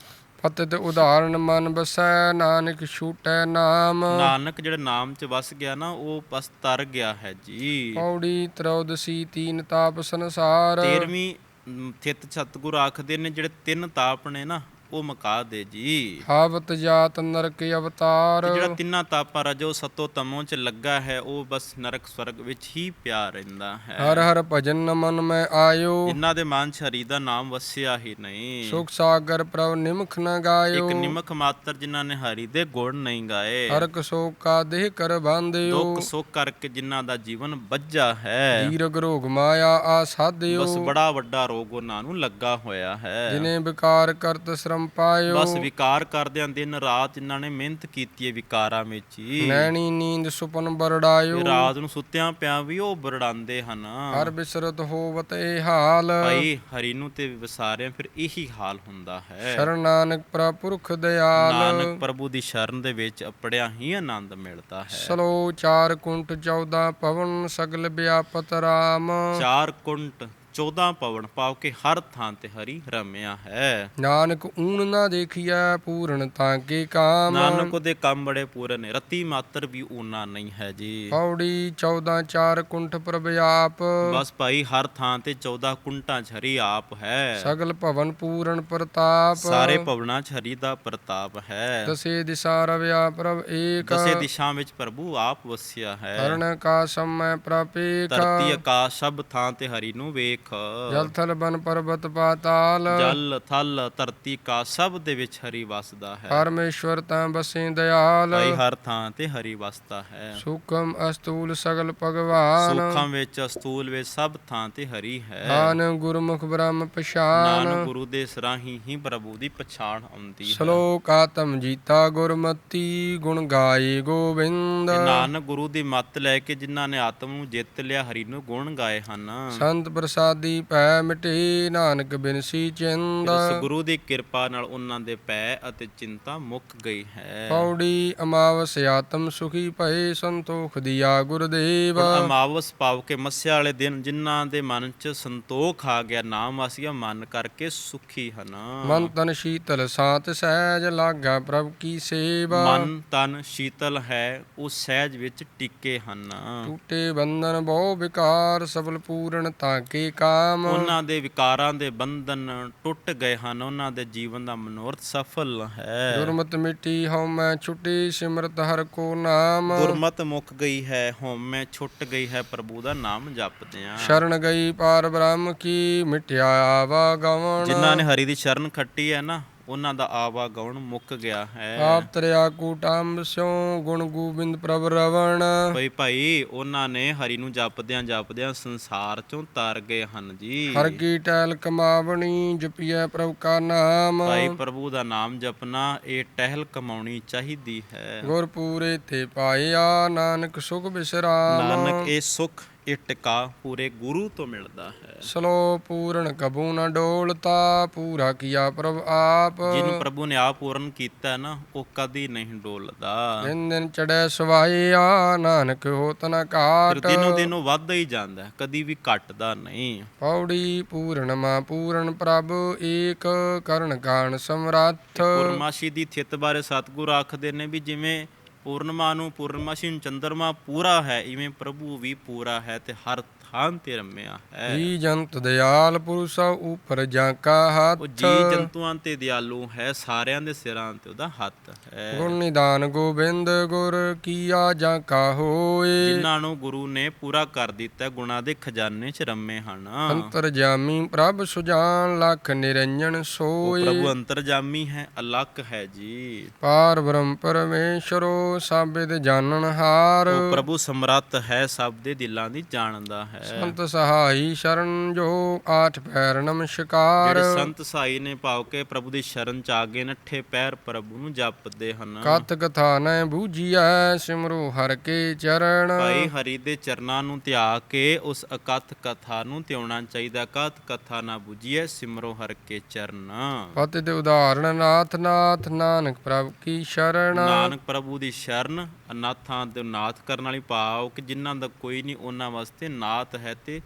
A: ਪਤਿਤ ਉਦਾਹਰਨ ਮਨ ਬਸੈ ਨਾਨਕ ਛੂਟੈ ਨਾਮ।
B: ਨਾਨਕ ਜਿਹੜਾ ਨਾਮ ਚ ਵਸ ਗਿਆ ਨਾ ਉਹ ਬਸ ਤਰ ਗਿਆ ਹੈ ਜੀ।
A: ਪੌੜੀ ਤਰੋਦਸੀ ਤੀਨ ਤਾਪ ਸੰਸਾਰ।
B: 13ਵੀਂ ਮ, ਥਿਤ ਸਤਿਗੁਰ ਆਖਦੇ ਨੇ ਜਿਹੜੇ ਤਿੰਨ ਤਾਪ ਨੇ ਨਾ ਉਹ ਮੁਕਾ ਦੇ ਜੀ।
A: ਹਾਵਤ ਜਾਤ ਨਰਕ ਅਵਤਾਰ।
B: ਜਿਹੜਾ ਤਿੰਨਾਂ ਤਾਪਾਂ ਰਜੋ ਸਤੋ ਤਮੋ ਚ ਲੱਗਾ ਹੈ ਉਹ ਬਸ ਨਰਕ ਸਵਰਗ ਵਿੱਚ ਹੀ ਪਿਆ ਰਹਿੰਦਾ ਹੈ।
A: ਹਰ ਹਰ ਭਜਨ ਮਨ ਮੈਂ ਆਇਓ।
B: ਜਿਨ੍ਹਾਂ ਦੇ ਮਨ ਚ ਹਰੀ ਦਾ ਨਾਮ ਵਸਿਆ ਹੀ ਨਹੀਂ।
A: ਸੁਖ ਸਾਗਰ ਪ੍ਰਭ ਨਿਮਖ ਨ ਗਾਇਓ।
B: ਇੱਕ ਨਿਮਕ ਮਾਤਰ ਜਿਨ੍ਹਾਂ ਨੇ ਹਰੀ ਦੇ ਗੁਣ ਨਹੀਂ ਗਾਏ।
A: ਹਰਕ ਸੋਕ ਕਾ ਦੇਹ ਕਰ ਬਾਂਧਿਓ।
B: ਦੁੱਖ ਸੁੱਖ ਕਰਕੇ ਜਿਨ੍ਹਾਂ ਦਾ ਜੀਵਨ ਬੱਝਾ ਹੈ।
A: ਦੀਰਗ ਰੋਗ ਮਾਇਆ ਆ ਸਾਧਿਓ।
B: ਬਸ ਬੜਾ ਵੱਡਾ ਰੋਗ ਉਹਨਾਂ ਨੂੰ ਲੱਗਾ ਹੋਇਆ ਹੈ।
A: ਜਿਨੇ ਵਿਕਾਰ ਕਰਤ ਸ਼ਰਮ ਪਾਇਓ।
B: ਬਸ ਵਿਕਾਰ ਕਰਦਿਆਂ ਦਿਨ ਰਾਤ ਜਿਨ੍ਹਾਂ ਨੇ ਮਿਹਨਤ ਕੀਤੀ ਹੈ ਵਿਕਾਰਾਂ ਵਿੱਚ ਹੀ।
A: ਨੈਣੀ ਨੀਂਦ ਸੁਪਨ ਬਰੜਾਇਓ।
B: ਰਾਤ ਨੂੰ ਸੁੱਤਿਆਂ ਪਿਆ ਵੀ ਉਹ ਬਰੜਾਉਂਦੇ ਹਨ।
A: ਹਰ ਬਿਸਰਤ ਹੋਵਤ ਇਹ ਹਾਲ।
B: ਭਾਈ ਹਰੀ ਨੂੰ ਤੇ ਵਿਸਾਰਿਆਂ ਫਿਰ ਇਹੀ ਹਾਲ ਹੁੰਦਾ ਹੈ।
A: ਸ਼ਰਨ ਨਾਨਕ ਪ੍ਰਪੁਰਖ ਦਿਆਲ।
B: ਨਾਨਕ ਪ੍ਰਭੂ ਦੀ ਸ਼ਰਨ ਦੇ ਵਿੱਚ ਅਪੜਿਆ ਹੀ ਆਨੰਦ ਮਿਲਦਾ ਹੈ।
A: ਸਲੋ ਚਾਰ ਕੁੰਟ 14 ਪਵਨ ਸਗਲ ਵਿਆਪਤ ਰਾਮ।
B: ਚਾਰ ਕੁੰਟ 14 ਪਵਨ ਪਾਉ ਕੇ ਹਰ ਥਾਂ ਤੇ ਹਰੀ ਰਮਿਆ ਹੈ।
A: ਨਾਨਕ ਊਣ ਨਾ ਦੇਖੀਐ ਪੂਰਨ ਤਾਂ ਕੇ ਕਾਮ।
B: ਨਾਨਕ ਉਹਦੇ ਕੰਮ ਬੜੇ ਪੂਰੇ ਨੇ ਰਤੀ ਮਾਤਰ ਵੀ ਊਨਾ ਨਹੀਂ ਹੈ ਜੀ।
A: ਪੌੜੀ 14 ਚਾਰ ਕੁੰਠ ਪ੍ਰਭ ਆਪ।
B: ਬਸ ਭਾਈ ਹਰ ਥਾਂ ਤੇ 14 ਕੁੰਟਾਂ 'ਚ ਹਰੀ ਆਪ ਹੈ।
A: ਸਗਲ ਭਵਨ ਪੂਰਨ ਪ੍ਰਤਾਪ।
B: ਸਾਰੇ ਭਵਨਾਂ 'ਚ ਹਰੀ ਦਾ ਪ੍ਰਤਾਪ ਹੈ।
A: ਦਸੇ ਦਿਸ਼ਾ ਰਵਿਆ ਪ੍ਰਭ ਏਕ।
B: ਦਸੇ ਦਿਸ਼ਾ ਵਿੱਚ ਪ੍ਰਭੂ ਆਪ ਵਸਿਆ ਹੈ।
A: ਹਰਨ ਕਾ ਸਮੈ ਪ੍ਰਪੇਕ
B: ਧਰਤੀ ਆਕਾਸ਼ ਸਭ ਥਾਂ ਤੇ ਹਰੀ ਨੂੰ ਵੇਖ
A: ਜਲ ਥਲ ਬਨ ਪਰਬਤ ਪਾਤਾਲ।
B: ਜਲ ਥਲ ਧਰਤੀ ਕਾ ਸਭ ਦੇ ਵਿੱਚ ਹਰੀ ਵਸਦਾ ਹੈ।
A: ਪਰਮੇਸ਼ਵਰ ਤਾਂ ਬਸੇ ਦਿਆਲ
B: ਭਾਈ ਹਰ ਥਾਂ ਤੇ ਹਰੀ ਵਸਦਾ ਹੈ।
A: ਸੁਖਮ ਅਸਤੂਲ ਸਗਲ ਭਗਵਾਨ।
B: ਸੁੱਖਾਂ ਵਿੱਚ ਅਸਤੂਲ ਵਿੱਚ ਸਭ ਥਾਂ ਤੇ ਹਰੀ ਹੈ।
A: ਆਨ ਗੁਰਮੁਖ ਬ੍ਰਹਮ ਪਛਾਨ।
B: ਨਾਨਕ ਗੁਰੂ ਦੇ ਸਰਾਹੀ ਹੀ ਪ੍ਰਭੂ ਦੀ ਪਛਾਣ ਆਉਂਦੀ ਹੈ।
A: ਸ਼ਲੋਕ ਆਤਮ ਜੀਤਾ ਗੁਰਮਤੀ ਗੁਣ ਗਾਏ ਗੋਬਿੰਦ।
B: ਨਾਨਕ ਗੁਰੂ ਦੀ ਮੱਤ ਲੈ ਕੇ ਜਿਨ੍ਹਾਂ ਨੇ ਆਤਮ ਨੂੰ ਜਿੱਤ ਲਿਆ ਹਰੀ ਨੂੰ ਗੁਣ ਗਾਏ ਹਨ।
A: ਸੰਤ ਪ੍ਰਸਾਦੀ ਪੈ ਮਿਟੇ ਨਾਨਕ ਬਿਨਸੀ ਚਿੰਦ।
B: ਉਸ ਗੁਰੂ ਦੀ ਕਿਰਪਾ ਨਾਲ ਉਹਨਾਂ ਦੇ ਪੈ ਅਤੇ ਚਿੰਤਾ ਮੁੱਕ ਗਈ ਹੈ।
A: ਪੌੜੀ ਅਮਾਵਸ ਆਤਮ ਸੁਖੀ ਭਏ ਸੰਤੋਖ ਦਿਆ ਗੁਰਦੇਵ।
B: ਅਮਾਵਸ ਪਾਵ ਕੇ ਮੱਸਿਆ ਵਾਲੇ ਦਿਨ ਜਿਨ੍ਹਾਂ ਦੇ ਮਨ 'ਚ ਸੰਤੋਖ ਆ ਗਿਆ ਨਾਮ ਵਾਸੀਆ ਮਨ ਕਰਕੇ ਸੁਖੀ ਹਨ।
A: ਮਨ ਤਨ ਸ਼ੀਤਲ ਸਾਤ ਸਹਿਜ ਲਾਗਾ ਪ੍ਰਭ ਕੀ ਸੇਵਾ।
B: ਮਨ ਤਨ ਸ਼ੀਤਲ ਹੈ ਉਹ ਸਹਿਜ ਵਿੱਚ ਟਿੱਕੇ ਹਨ।
A: ਟੂਟੇ ਬੰਧਨ ਬਹੁ ਵਿਕਾਰ ਸਬਲ ਪੂਰਨ ਤਾਂ ਕੇ ਕਾਮ।
B: ਉਹਨਾਂ ਦੇ ਵਿਕਾਰਾਂ ਦੇ ਬੰਧਨ ਟੁੱਟ ਗਏ ਹਨ। ਉਹਨਾਂ ਦੇ ਜੀਵਨ ਦਾ ਮਨੋਰਥ ਸਫਲ ਹੈ।
A: ਗੁਰਮਤਿ ਮਿੱਟੀ ਹਉ ਮੈਂ ਛੁਟੀ ਸਿਮਰਤ ਹਰ ਕੋ ਨਾਮ।
B: ਗੁਰਮਤ ਮੁੱਕ ਗਈ ਹੈ ਹਉਮੈ ਛੁੱਟ ਗਈ ਹੈ ਪ੍ਰਭੂ ਦਾ ਨਾਮ ਜਪਦੇ ਆ
A: ਸ਼ਰਨ ਗਈ ਪਾਰ ਬ੍ਰਹਮ ਕੀ ਮਿਟਿਆ ਆਵਾ ਗਵਣ
B: ਜਿਨ੍ਹਾਂ ਨੇ ਹਰੀ ਦੀ ਸ਼ਰਨ ਖੱਟੀ ਹੈ ਨਾ ਉਹਨਾਂ ਦਾ ਆਵਾਗਉਣ ਮੁੱਕ ਗਿਆ ਹੈ।
A: ਆਪ ਤਰਿਆ ਕੂਟੰਬ ਸਿਉ ਗੁਣ ਗੋਬਿੰਦ ਪ੍ਰਭ ਰਵਣ।
B: ਭਈ ਭਾਈ ਉਹਨਾਂ ਨੇ ਹਰੀ ਨੂੰ ਜਪਦਿਆਂ ਜਪਦਿਆਂ ਸੰਸਾਰ ਚੋਂ ਤਰ ਗਏ ਹਨ ਜੀ।
A: ਹਰ ਕੀ ਟੈਲ ਕਮਾਵਣੀ ਜਪੀਐ ਪ੍ਰਭ ਕਾ ਨਾਮ।
B: ਭਾਈ ਪ੍ਰਭੂ ਦਾ ਨਾਮ ਜਪਣਾ ਇਹ ਟਹਿਲ ਕਮਾਉਣੀ ਚਾਹੀਦੀ ਹੈ।
A: ਗੁਰ ਪੂਰੇ ਤੇ ਪਾਇਆ ਨਾਨਕ ਸੁਖ ਬਿਸਰਾਮ।
B: ਨਾਨਕ ਇਹ ਸੁਖ ਇਹ ਟਿਕਾ ਪੂਰੇ ਗੁਰੂ ਤੋਂ ਮਿਲਦਾ ਹੈ।
A: ਸਲੋ ਪੂਰਨ ਕਬੂ ਨ ਡੋਲਤਾ ਪੂਰਾ ਕੀਆ ਪ੍ਰਭ ਆਪ।
B: ਜਿਹਨੂੰ ਪ੍ਰਭੂ ਨੇ ਆਪ ਪੂਰਨ ਕੀਤਾ ਨਾ ਉਹ ਕਦੀ ਨਹੀਂ ਡੋਲਦਾ।
A: ਦਿਨ ਦਿਨ ਚੜੈ ਸਵਾਇਆ ਨਾਨਕ ਹੋਤ ਨ ਘਾਟ।
B: ਦਿਨੋਂ ਦਿਨ ਵੱਧਦਾ ਹੀ ਜਾਂਦਾ ਕਦੀ ਵੀ ਘਟਦਾ ਨਹੀਂ।
A: ਪੌੜੀ ਪੂਰਨ ਮਾ ਪੂਰਨ ਪ੍ਰਭ ਏਕ ਕਰਨ ਕਾਣ ਸਮਰੱਥ।
B: ਪੂਰਨਮਾਸ਼ੀ ਦੀ ਥਿਤ ਬਾਰੇ ਸਤਿਗੁਰ ਆਖਦੇ ਨੇ ਵੀ ਜਿਵੇਂ ਪੂਰਨਮਾ ਨੂੰ ਪੂਰਨਮਾਸ਼ੀ ਨੂੰ ਚੰਦਰਮਾ ਪੂਰਾ ਹੈ ਇਵੇਂ ਪ੍ਰਭੂ ਵੀ ਪੂਰਾ ਹੈ ਤੇ ਹਰ ਥਾਂ ਤੇ ਰਮਿਆ ਹੈ।
A: ਜੀ ਜੰਤ ਦਿਆਲ ਪੁਰਸ਼ ਉਪਰ ਜਾਂ ਕਾ ਹੱਥ।
B: ਉਹ ਜੀ ਜੰਤੂਆਂ ਤੇ ਦਿਆਲੂ ਹੈ ਸਾਰਿਆਂ ਦੇ ਸਿਰਾਂ ਤੇ ਉਹਦਾ ਹੱਥ ਹੈ।
A: ਗੁਣ ਨਿਦਾਨ ਗੋਬਿੰਦ ਗੁਰ ਕੀਆ ਜਾਂ ਕਾ ਹੋਏ।
B: ਜਿਨ੍ਹਾਂ ਨੂੰ ਗੁਰੂ ਨੇ ਪੂਰਾ ਕਰ ਦਿੱਤਾ ਗੁਣਾ ਦੇ ਖਜ਼ਾਨੇ 'ਚ ਰਮੇ ਹਨ।
A: ਅੰਤਰ ਜਾਮੀ ਪ੍ਰਭ ਸੁਜਾਨ ਲਖ ਨਿਰੰਜਨ ਸੋਏ।
B: ਪ੍ਰਭੂ ਅੰਤਰਜਾਮੀ ਹੈ ਅਲੱਖ ਹੈ ਜੀ।
A: ਪਾਰ ਬ੍ਰਹਮ ਪਰਮੇਸ਼ਰੋ ਦੇ ਜਾਣਨ ਹਾਰ।
B: ਉਹ ਪ੍ਰਭੂ ਸਮਰੱਥ ਹੈ ਸਭ ਦੇ ਦਿਲਾਂ ਦੀ ਜਾਣਦਾ ਹੈ।
A: ਸੰਤ ਸਹਾਈ ਸ਼ਰਨ ਜੋ ਆਠ ਪੈਰ ਨਮਸਕਾਰ।
B: ਜਿਹੜੇ ਸੰਤ ਸਾਈ ਨੇ ਭਾਵ ਕੇ ਪ੍ਰਭੂ ਦੀ ਸ਼ਰਨ ਚ ਆ ਗਏ ਨੱਠੇ ਪੈਰ ਪ੍ਰਭੂ ਨੂੰ ਜਪਦੇ ਹਨ।
A: ਕਤ ਕਥਾ ਨੈ ਬੂਝੀਐ ਸਿਮਰੋ ਹਰ ਕੇ ਚਰਨ।
B: ਭਾਈ ਹਰੀ ਦੇ ਚਰਨਾਂ ਨੂੰ ਧਿਆ ਕੇ ਉਸ ਅਕਥ ਕਥਾ ਨੂੰ ਧਿਆਉਣਾ ਚਾਹੀਦਾ। ਅਕਥ ਕਥਾ ਨਾ 부ਜੀਐ ਸਿਮਰੋ ਹਰ ਕੇ ਚਰਨ।
A: ਪਤਿ ਦੇ ਉਦਾਹਰਣ ਨਾਥ ਨਾਥ ਨਾਨਕ ਪ੍ਰਭ ਕੀ ਸ਼ਰਨ।
B: ਨਾਨਕ ਪ੍ਰਭੂ ਦੀ ਸ਼ਰਨ ਅਨਾਥਾਂ ਦੇ ਨਾਥ ਕਰਨ ਵਾਲੀ ਭਾਵ ਕਿ ਜਿਨ੍ਹਾਂ ਦਾ ਕੋਈ ਨਹੀਂ ਉਹਨਾਂ ਵਾਸਤੇ ਨਾਥ ගත හැත්තේ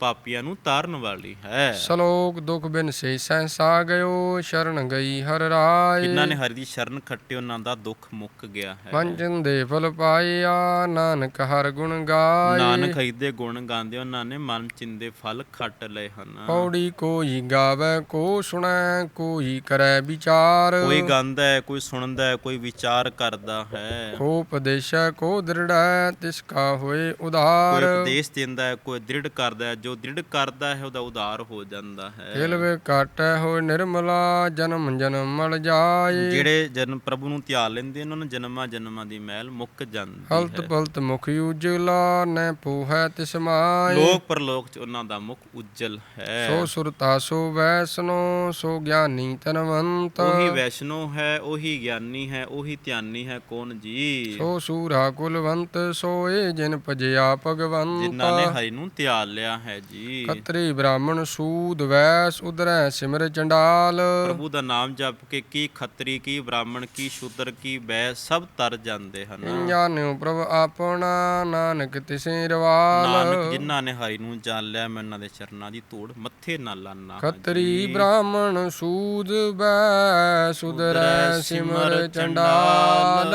B: ਪਾਪੀਆਂ ਨੂੰ ਤਾਰਨ ਵਾਲੀ ਹੈ।
A: ਸ਼ਲੋਕ ਦੁਖ ਬਿਨ ਸੇ ਸਹਿਸਾ ਗਇਓ ਸ਼ਰਨ ਗਈ ਹਰ ਰਾਏ।
B: ਜਿਨ੍ਹਾਂ ਨੇ ਹਰੀ ਦੀ ਸ਼ਰਨ ਖੱਟੇ ਉਹਨਾਂ ਦਾ ਦੁੱਖ ਮੁੱਕ ਗਿਆ ਹੈ।
A: ਵੰਜਨ ਦੇ ਫਲ ਪਾਇਆ ਨਾਨਕ ਹਰ ਗੁਣ ਗਾਏ।
B: ਨਾਨਕ ਹਰੀ ਦੇ ਗੁਣ ਗਾਉਂਦੇ ਉਹਨਾਂ ਨੇ ਮਨ ਚਿੰਦੇ ਫਲ ਖੱਟ ਲਏ ਹਨ।
A: ਪੌੜੀ ਕੋਈ ਗਾਵੇ ਕੋ ਸੁਣੈ ਕੋਈ ਕਰੈ ਵਿਚਾਰ।
B: ਕੋਈ ਗਾਉਂਦਾ ਹੈ ਕੋਈ ਸੁਣਦਾ ਹੈ ਕੋਈ ਵਿਚਾਰ ਕਰਦਾ ਹੈ।
A: ਕੋ ਉਪਦੇਸ਼ੈ ਕੋ ਦ੍ਰਿੜੈ ਤਿਸ ਕਾ ਹੋਏ
B: ਕੋਈ
A: ਉਧਾਰ।
B: ਉਪਦੇਸ਼ ਦਿੰਦਾ ਹੈ ਕੋਈ ਦ੍ਰਿੜ ਕਰਦਾ ਹੈ ਜੋ ਦ੍ਰਿੜ ਕਰਦਾ ਹੈ ਉਹਦਾ ਉਧਾਰ ਹੋ ਜਾਂਦਾ ਹੈ।
A: ਖਿਲਵੇ ਕਾਟੈ ਹੋਏ ਨਿਰਮਲਾ ਜਨਮ ਜਨਮ ਮਲ ਜਾਏ।
B: ਜਿਹੜੇ ਜਨ ਪ੍ਰਭੂ ਨੂੰ ਧਿਆ ਲੈਂਦੇ ਉਹਨਾਂ ਨੂੰ ਜਨਮਾਂ ਜਨਮਾਂ ਦੀ ਮੈਲ ਮੁੱਕ ਜਾਂਦੀ
A: ਹਲਤ
B: ਹੈ
A: ਪਲਤ ਮੁਖ ਉਜਲਾ ਨੈ ਪੋਹੈ ਤਿਸ ਮਾਏ।
B: ਲੋਕ ਪਰਲੋਕ ਚ ਉਹਨਾਂ ਦਾ ਮੁਖ ਉਜਲ ਹੈ।
A: ਸੋ ਸੁਰਤਾ ਸੋ ਵੈਸਨੋ ਸੋ ਗਿਆਨੀ ਤਨਵੰਤ।
B: ਉਹੀ ਵੈਸ਼ਨੋ ਹੈ ਉਹੀ ਗਿਆਨੀ ਹੈ ਉਹੀ ਧਿਆਨੀ ਹੈ ਕੌਣ ਜੀ
A: ਸੋ ਸੂਰਾ ਕੁਲਵੰਤ ਸੋਏ ਜਿਨ ਭਜਿਆ ਭਗਵੰਤ।
B: ਜਿਨ੍ਹਾਂ ਨੇ ਹਰੀ ਨੂੰ ਧਿਆ ਲਿਆ ਹੈ। ਜੀ।
A: ਕਤਰੀ ਬ੍ਰਾਹਮਣ ਸੂਦ ਵੈਸ ਉਦਰੈ ਸਿਮਰ ਚੰਡਾਲ।
B: ਪ੍ਰਭੂ ਦਾ ਨਾਮ ਜਪ ਕੇ ਕੀ ਖੱਤਰੀ ਕੀ ਬ੍ਰਾਹਮਣ ਕੀ ਸ਼ੂਦਰ ਕੀ ਬੈ ਸਭ ਤਰ ਜਾਂਦੇ ਹਨ।
A: ਜਾਣਿਓ ਪ੍ਰਭ ਆਪਣਾ ਨਾਨਕ ਤਿਸੇ ਰਵਾਲ।
B: ਨਾਨਕ ਜਿਨ੍ਹਾਂ ਨੇ ਹਰੀ ਨੂੰ ਜਾਣ ਲਿਆ ਮੈਂ ਉਹਨਾਂ ਦੇ ਚਰਨਾਂ ਦੀ ਧੂੜ ਮੱਥੇ ਨਾਲ ਲਾਨਾ ਹਾਂ
A: ਖਤਰੀ। ਬ੍ਰਾਹਮਣ ਸੂਦ ਵੈਸ ਉਦਰੈ ਸਿਮਰ ਚੰਡਾਲ।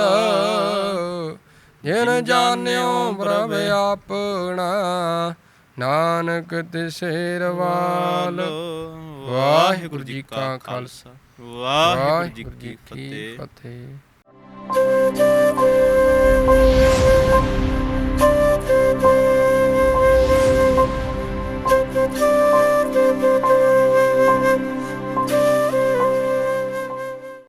A: ਜਿਨ ਜਾਣਿਓ ਪ੍ਰਭ ਆਪਣਾ ਨਾਨਕ ਤਿਸੇ ਰਵਾਲ ਵਾਹਿਗੁਰੂ ਜੀ ਕਾ ਖਾਲਸਾ।
B: ਵਾਹਿਗੁਰੂ ਜੀ ਕੀ
A: ਫਤਿਹ।